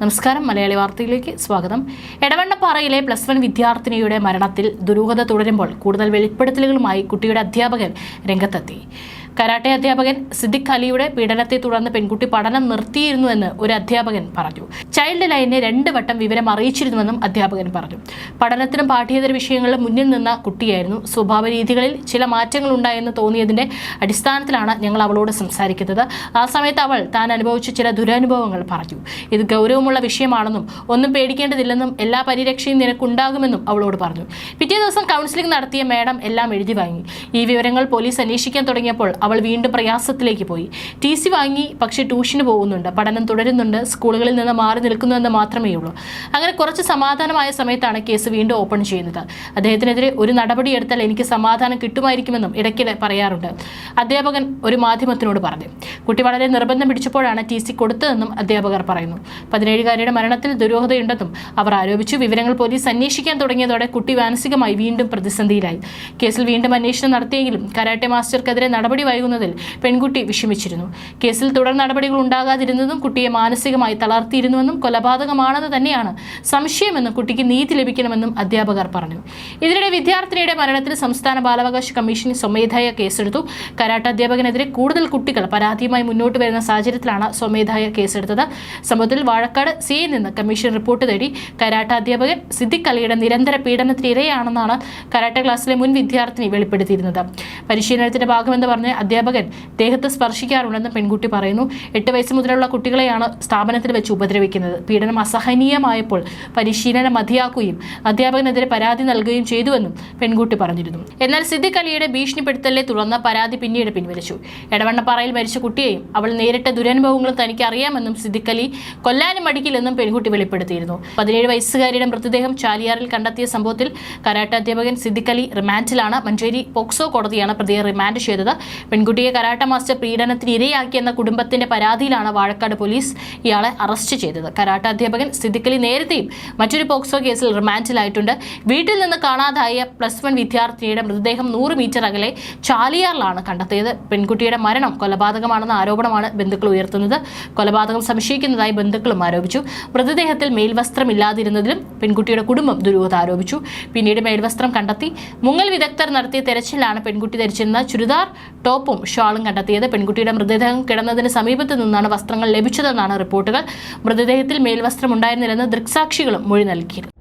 നമസ്കാരം. മലയാളി വാർത്തയിലേക്ക് സ്വാഗതം. എടവണ്ണപ്പാറയിലെ പ്ലസ് വൺ വിദ്യാർത്ഥിനിയുടെ മരണത്തിൽ ദുരൂഹത തുടരുമ്പോൾ കൂടുതൽ വെളിപ്പെടുത്തലുകളുമായി കുട്ടിയുടെ അധ്യാപകൻ രംഗത്തെത്തി. കരാട്ടെ അധ്യാപകൻ സിദ്ദിഖ് അലിയുടെ പീഡനത്തെ തുടർന്ന് പെൺകുട്ടി പഠനം നിർത്തിയിരുന്നുവെന്ന് ഒരു അധ്യാപകൻ പറഞ്ഞു. ചൈൽഡ് ലൈനെ രണ്ട് വട്ടം വിവരം അറിയിച്ചിരുന്നുവെന്നും അധ്യാപകൻ പറഞ്ഞു. പഠനത്തിനും പാഠ്യേതര വിഷയങ്ങളിലും മുന്നിൽ നിന്ന കുട്ടിയായിരുന്നു. സ്വഭാവ രീതികളിൽ ചില മാറ്റങ്ങൾ ഉണ്ടായെന്ന് തോന്നിയതിന്റെ അടിസ്ഥാനത്തിലാണ് ഞങ്ങൾ അവളോട് സംസാരിക്കുന്നത്. ആ സമയത്ത് അവൾ താൻ അനുഭവിച്ച ചില ദുരനുഭവങ്ങൾ പറഞ്ഞു. ഇത് ഗൗരവമുള്ള വിഷയമാണെന്നും ഒന്നും പേടിക്കേണ്ടതില്ലെന്നും എല്ലാ പരിരക്ഷയും നിനക്കുണ്ടാകുമെന്നും അവളോട് പറഞ്ഞു. പിറ്റേ ദിവസം കൗൺസിലിംഗ് നടത്തിയ മേഡം എല്ലാം എഴുതി വാങ്ങി. ഈ വിവരങ്ങൾ പോലീസ് അന്വേഷിക്കാൻ തുടങ്ങിയപ്പോൾ അവൾ വീണ്ടും പ്രയാസത്തിലേക്ക് പോയി. ടി സി വാങ്ങി പക്ഷേ ട്യൂഷന് പോകുന്നുണ്ട്. പഠനം തുടരുന്നുണ്ട്. സ്കൂളുകളിൽ നിന്ന് മാറി നിൽക്കുന്നു എന്ന് മാത്രമേ ഉള്ളൂ. അങ്ങനെ കുറച്ച് സമാധാനമായ സമയത്താണ് കേസ് വീണ്ടും ഓപ്പൺ ചെയ്യുന്നത്. അദ്ദേഹത്തിനെതിരെ ഒരു നടപടി എടുത്താൽ എനിക്ക് സമാധാനം കിട്ടുമായിരിക്കുമെന്നും ഇടയ്ക്കിടെ പറയാറുണ്ട്. അധ്യാപകൻ ഒരു മാധ്യമത്തിനോട് പറഞ്ഞു. കുട്ടി വളരെ നിർബന്ധം പിടിച്ചപ്പോഴാണ് ടി സി കൊടുത്തതെന്നും അധ്യാപകർ പറയുന്നു. പതിനേഴുകാരിയുടെ മരണത്തിൽ ദുരൂഹതയുണ്ടെന്നും അവർ ആരോപിച്ചു. വിവരങ്ങൾ പോലീസ് അന്വേഷിക്കാൻ തുടങ്ങിയതോടെ കുട്ടി മാനസികമായി വീണ്ടും പ്രതിസന്ധിയിലായി. കേസിൽ വീണ്ടും അന്വേഷണം നടത്തിയെങ്കിലും കരാട്ടെ മാസ്റ്റർക്കെതിരെ നടപടി വൈകുന്നതിൽ പെൺകുട്ടി വിഷമിച്ചിരുന്നു. കേസിൽ തുടർ നടപടികൾ ഉണ്ടാകാതിരുന്നതും കുട്ടിയെ മാനസികമായി തളർത്തിയിരുന്നുവെന്നും കൊലപാതകമാണെന്ന് തന്നെയാണ് സംശയമെന്നും കുട്ടിക്ക് നീതി ലഭിക്കണമെന്നും അധ്യാപകർ പറഞ്ഞു. ഇതിനിടെ വിദ്യാർത്ഥിനിയുടെ മരണത്തിൽ സംസ്ഥാന ബാലാവകാശ കമ്മീഷൻ സ്വമേധയ കേസെടുത്തു. കരാട്ട അധ്യാപകനെതിരെ കൂടുതൽ കുട്ടികൾ പരാതിയുമായി മുന്നോട്ട് വരുന്ന സാഹചര്യത്തിലാണ് സ്വമേധയ കേസെടുത്തത്. സംഭവത്തിൽ വാഴക്കാട് സിയിൽ നിന്ന് കമ്മീഷൻ റിപ്പോർട്ട് തേടി കരാട്ട അധ്യാപകൻ സിദ്ദിഖ് അലിയുടെ നിരന്തര പീഡനത്തിന് ഇരയാണെന്നാണ് കരാട്ട ക്ലാസ്സിലെ മുൻ വിദ്യാർത്ഥിനി വെളിപ്പെടുത്തിയിരുന്നത്. പരിശീലനത്തിന്റെ ഭാഗമെന്ന് പറഞ്ഞ് അധ്യാപകൻ ദേഹത്ത് സ്പർശിക്കാറുണ്ടെന്ന് പെൺകുട്ടി പറയുന്നു. എട്ട് വയസ്സ് മുതലുള്ള കുട്ടികളെയാണ് സ്ഥാപനത്തിൽ വെച്ച് ഉപദ്രവിക്കുന്നത്. പീഡനം അസഹനീയമായപ്പോൾ പരിശീലനം മതിയാക്കുകയും അധ്യാപകനെതിരെ പരാതി നൽകുകയും ചെയ്തുവെന്നും പെൺകുട്ടി പറഞ്ഞിരുന്നു. എന്നാൽ സിദ്ദിഖ് അലിയുടെ ഭീഷണിപ്പെടുത്തലിനെ തുടർന്ന് പരാതി പിന്നീട് പിൻവലിച്ചു. എടവണ്ണപ്പാറയിൽ മരിച്ച കുട്ടിയെയും അവൾ നേരിട്ട ദുരനുഭവങ്ങളും തനിക്ക് അറിയാമെന്നും സിദ്ദിഖ് അലി കൊല്ലാനും മടിക്കില്ലെന്നും പെൺകുട്ടി വെളിപ്പെടുത്തിയിരുന്നു. പതിനേഴ് വയസ്സുകാരിയുടെ മൃതദേഹം ചാലിയാറിൽ കണ്ടെത്തിയ സംഭവത്തിൽ കരാട്ട അധ്യാപകൻ സിദ്ദിഖ് അലി റിമാൻഡിലാണ്. മഞ്ചേരി പോക്സോ കോടതിയാണ് പ്രതിയെ റിമാൻഡ് ചെയ്തത്. പെൺകുട്ടിയെ കരാട്ട മാസ്റ്റർ പീഡനത്തിന് ഇരയാക്കിയെന്ന കുടുംബത്തിന്റെ പരാതിയിലാണ് വാഴക്കാട് പോലീസ് ഇയാളെ അറസ്റ്റ് ചെയ്തത്. കരാട്ട അധ്യാപകൻ സ്ഥിതിക്കലി നേരത്തെയും മറ്റൊരു പോക്സോ കേസിൽ റിമാൻഡിലായിട്ടുണ്ട്. വീട്ടിൽ നിന്ന് കാണാതായ പ്ലസ് വൺ വിദ്യാർത്ഥിയുടെ മൃതദേഹം നൂറ് മീറ്റർ അകലെ ചാലിയാറിലാണ് കണ്ടെത്തിയത്. പെൺകുട്ടിയുടെ മരണം കൊലപാതകമാണെന്ന ആരോപണമാണ് ബന്ധുക്കൾ ഉയർത്തുന്നത്. കൊലപാതകം സംശയിക്കുന്നതായി ബന്ധുക്കളും ആരോപിച്ചു. മൃതദേഹത്തിൽ മേൽവസ്ത്രമില്ലാതിരുന്നതിലും പെൺകുട്ടിയുടെ കുടുംബം ദുരൂഹത ആരോപിച്ചു. പിന്നീട് മേൽവസ്ത്രം കണ്ടെത്തി. മുങ്ങൽ വിദഗ്ധർ നടത്തിയ തെരച്ചിലാണ് പെൺകുട്ടി ധരിച്ചിരുന്ന ചുരിദാർ ടോപ്പും ഷാളും കണ്ടെത്തിയത് പെൺകുട്ടിയുടെ മൃതദേഹം കിടന്നതിന് സമീപത്ത് നിന്നാണ് വസ്ത്രങ്ങൾ ലഭിച്ചതെന്നാണ് റിപ്പോർട്ടുകൾ. മൃതദേഹത്തിൽ മേൽവസ്ത്രം ഉണ്ടായിരുന്നില്ലെന്ന് ദൃക്സാക്ഷികളും മൊഴി നൽകിയിരുന്നു.